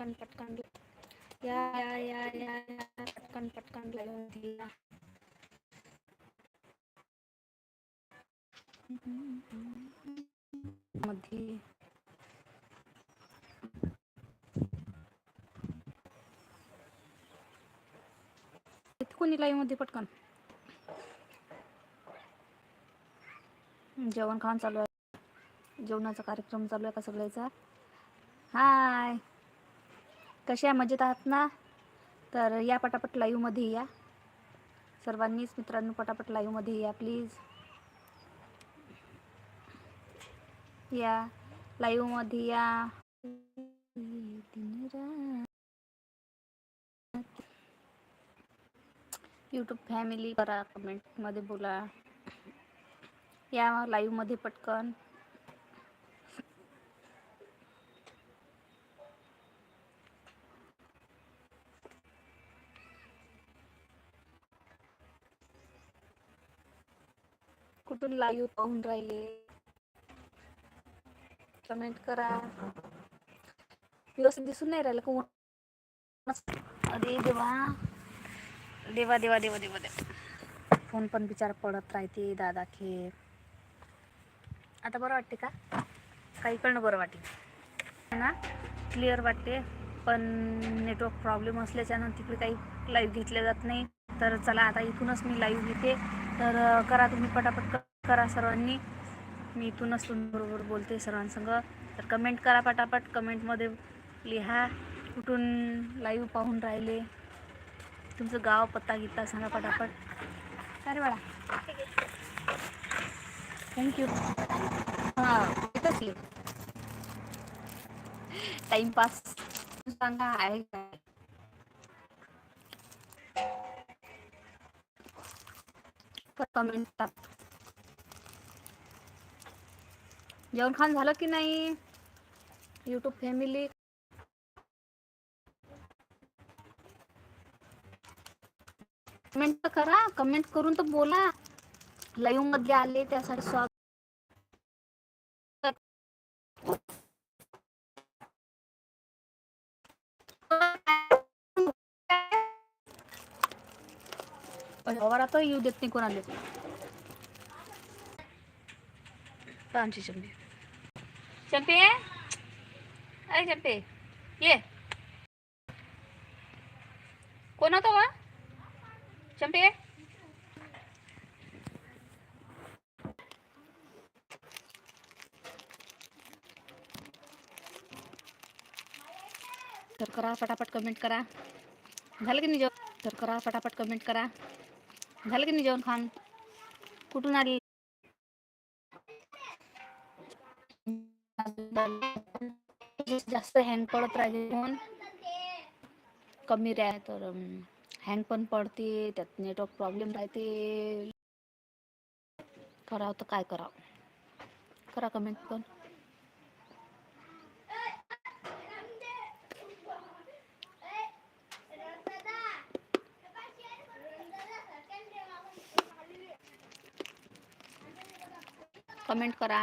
पटकन पटकन या या या या या पटकन पटकन लावून दिला. मध्ये. कोणी लाईव्हमध्ये पटकन? जेवण खाऊन चालू आहे. जेवणाचा कार्यक्रम चालू आहे का सगळ्याचा? हाय कशा आहे? मजेत आहात ना? तर या पटापट लाईव्हमध्ये या. सर्वांनीच मित्रांनो पटापट लाईव्हमध्ये या प्लीज या. लाईव्हमध्ये या. यूट्यूब फॅमिली करा कमेंटमध्ये बोला. या लाईव्हमध्ये पटकन. कुठून लाईव्ह पाहून राहिले. कमेंट करा. व्यवस्थित दिसून नाही राहिलं कोण अरे देवा. देवा देवा देवा देवा देवा. फोन पण बिचार पडत राहते दादा खे आता बरं वाटते का? काही कळणं बरं वाटते ना? क्लिअर वाटते. पण नेटवर्क प्रॉब्लेम असल्याच्यानं तिकडे काही लाईव्ह घेतले जात नाही. तर चला आता इथूनच मी लाईव्ह घेते. तर करा तुम्ही पटापट. करा सर्वांनी. मी इथूनच बरोबर बोलते सर्वांसंग. तर कमेंट करा पटापट. कमेंटमध्ये लिहा. कुठून लाईव्ह पाहून राहिले. तुमचं गाव पत्ता गीता सांगा पटापट. अरे बाळा. थँक्यू हां इथंच टाइमपास सांगा आहे काय? कमेंट जेवण खाण झालं की नाही? यूट्यूब फॅमिली कमेंट तर करा. कमेंट करून तर बोला. लाईव्हमध्ये आले त्यासाठी स्वागत. व्यवहार आता येऊ देत नाही कोणाला. आमची चंपी चंपे अरे चंपे ये कोण होता वा चंपे तर करा फटाफट कमेंट करा. झालं की नाही जेवण? तर करा फटाफट कमेंट करा. झालं की नाही जेवण खान कुठून आली? जास्त पडत फ़ोन कमी रे तर हँग पण पडते, त्यात नेटवर्क प्रॉब्लेम राहते. तर काय करा कमेंट पण. कमेंट करा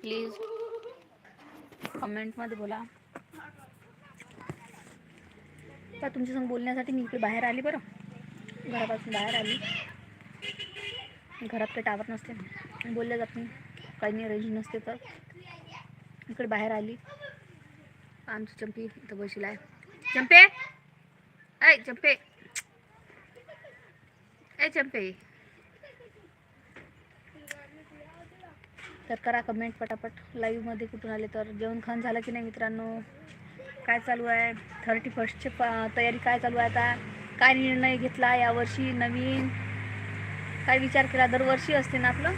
प्लीज़ कमेंटमध्ये बोला. तर तुमच्यासंग बोलण्यासाठी मी इकडे बाहेर आली बरं. घरापासून बाहेर आली. घरात काही टावर नसते. बोलल्या जात नाही. काही नाही रेंज नसते तर. इकडे बाहेर आली. आमची चंपी इथं बसला आहे. चंपे! ऐ चंपे! ऐ चंपे! तर करा कमेंट पटापट. लाईव्हमध्ये कुठून आले तर जेवण खाऊन झालं की नाही मित्रांनो? काय चालू आहे? थर्टी फर्स्टची प तयारी काय चालू आहे आता? काय निर्णय घेतला यावर्षी नवीन? काय विचार केला? दरवर्षी असते ना आपलं?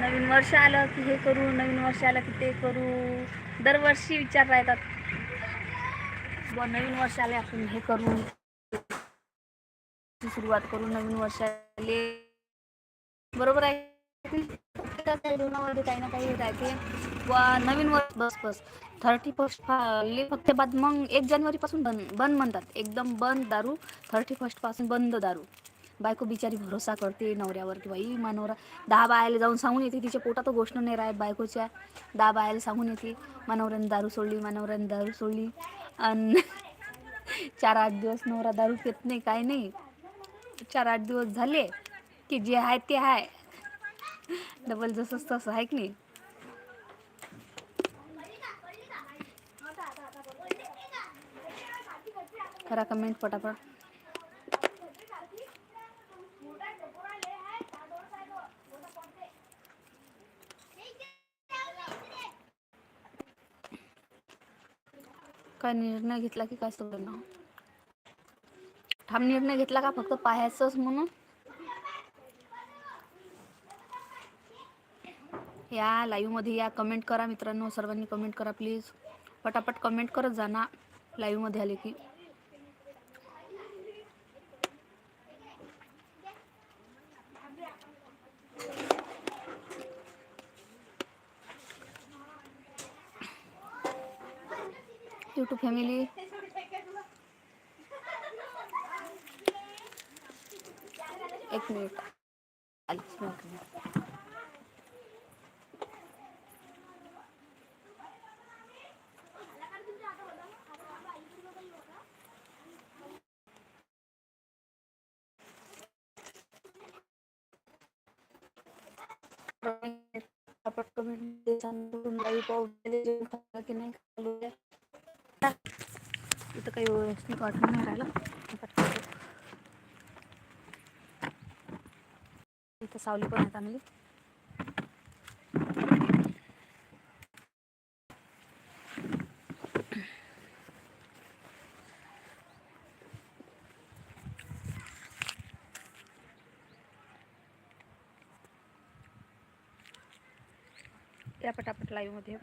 नवीन वर्ष आलं की हे करू नवीन वर्ष आलं की ते करू. दरवर्षी विचार राहतात. व नवीन आले आपण हे करू. सुरुवात करू नवीन वर्ष आले. बरोबर आहे? जीवनामध्ये काही ना काही राहते वा नवीन वर्ष बस बस. थर्टी फर्स्ट फक्त बाद मग एक जानेवारी पासून बंद बंद म्हणतात. एकदम बंद दारू थर्टी फर्स्टपासून बंद दारू. बायको बिचारी भरोसा करते नवऱ्यावर की बाई मानवरा दहा बायाला जाऊन सांगून येते तिच्या पोटात गोष्ट नाही राहत बायकोच्या. दहा बायाला सांगून येते मानवऱ्याने दारू सोडली मानवऱ्याने दारू सोडली. आणि चार आठ दिवस नवरा दारू पित नाही काय नाही. चार आठ दिवस झाले की जे आहे ते आहे. डबल जसंच तसं आहे की नाही? करा कमेंट पटापट. काय निर्णय घेतला की काय सगळं ठाम निर्णय घेतला का? फक्त पाहायचंच म्हणून? या लाईव्हमध्ये या कमेंट करा मित्रांनो सर्वांनी कमेंट करा प्लीज पटापट कमेंट करत जा ना लाईव्हमध्ये आले की. यूट्यूब फॅमिली एक मिनिट आपण कमेंट लाईव्ह पाहू की नाही इथं काही व्यवस्थित वाटून नाही राहिलं इथं सावली पण आहे चांगली त्या पटापट लाईव्हमध्ये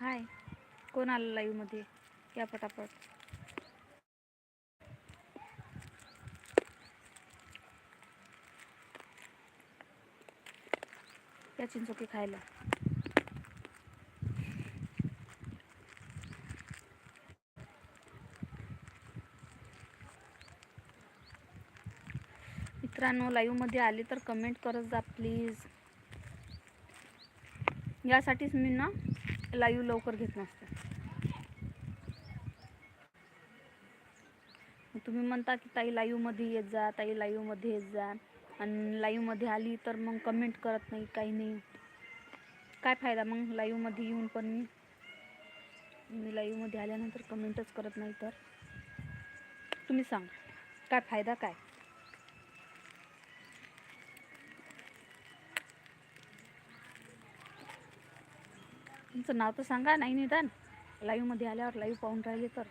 हाय कोण आलं लाईव्हमध्ये या पटापट. या चिंचोकी खायला. मित्रांनो लाईव्हमध्ये आले तर कमेंट करत जा प्लीज यासाठीच मी ना लाईव्ह लवकर घेत नसते. तुम्ही म्हणता की ताई लाईव्हमध्ये येत जा ताई लाईव्हमध्ये येत जा. आणि लाईव्हमध्ये आली तर मग कमेंट करत नाही काही नाही. काय फायदा मग लाईव्हमध्ये येऊन पण मी? मी लाईव्हमध्ये आल्यानंतर कमेंटच करत नाही तर. तुम्ही सांगा काय फायदा काय? तुमचं नाव तर सांगा नाही निदान. लाईव्हमध्ये आल्यावर लाईव्ह पाहून राहिले तर.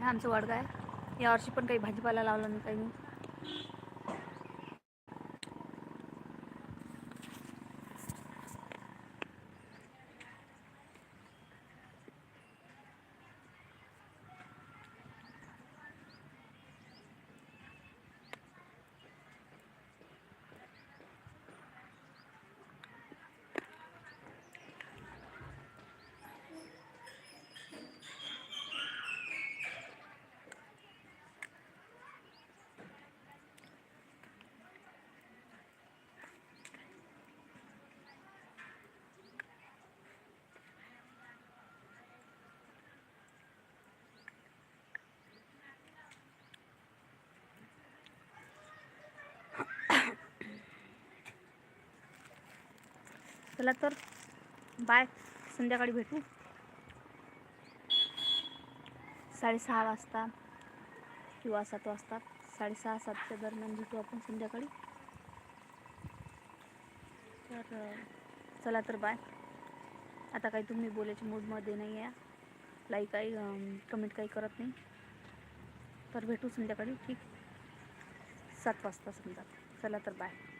आमचं वडगा आहे. या वर्षी पण काही भाजीपाला लावला नाही काही. चला तर. बाय. संध्याकाळी भेटू. साडेसहा वाजता किंवा सात वाजता. साडेसहा सातच्या दरम्यान भेटू आपण संध्याकाळी. तर चला तर बाय. आता काही तुम्ही बोलायच्या मूडमध्ये नाही आहे. लाईक काही कमेंट काही करत नाही. तर भेटू संध्याकाळी ठीक? सात वाजता समजा. चला तर बाय.